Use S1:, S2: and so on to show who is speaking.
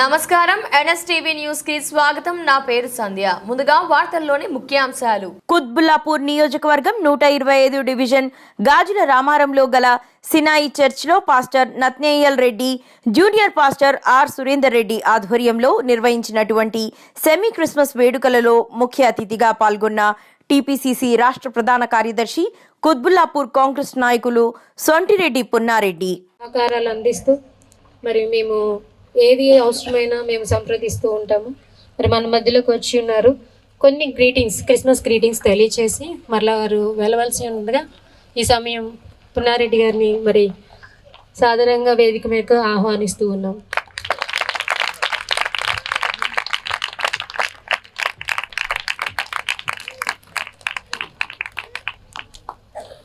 S1: నమస్కారం. ఎన్ఎస్టీవీ న్యూస్కి స్వాగతం. నా పేరు సంధ్య. ముందుగా వార్తల్లోని ముఖ్యాంశాలు.
S2: కుత్బుల్లాపూర్ నియోజకవర్గం నూట ఇరవై ఐదు డివిజన్ గాజుల రామారంలో గల సినాయి చర్చ్లో pastor Nathaniel Reddy junior pastor R Surender Reddy ఆధ్వర్యంలో నిర్వహించినటువంటి సెమీ క్రిస్మస్ వేడుకలలో ముఖ్య అతిథిగా పాల్గొన్న టీపీసీసీ రాష్ట్ర ప్రధాన కార్యదర్శి కుత్బుల్లాపూర్ కాంగ్రెస్ నాయకులు సొంటిరెడ్డి పున్నారెడ్డి.
S3: సహకారాలు అందిస్తూ మరి మేము ఏది అవసరమైనా మేము సంప్రదిస్తూ ఉంటాము. మరి మన మధ్యలోకి వచ్చి ఉన్నారు. కొన్ని గ్రీటింగ్స్ క్రిస్మస్ గ్రీటింగ్స్ తెలియచేసి మరలా వారు వెళ్ళవలసి ఉండగా ఈ సమయం పున్నారెడ్డి గారిని మరి సాధారణంగా వేదిక మీద ఆహ్వానిస్తూ ఉన్నాం.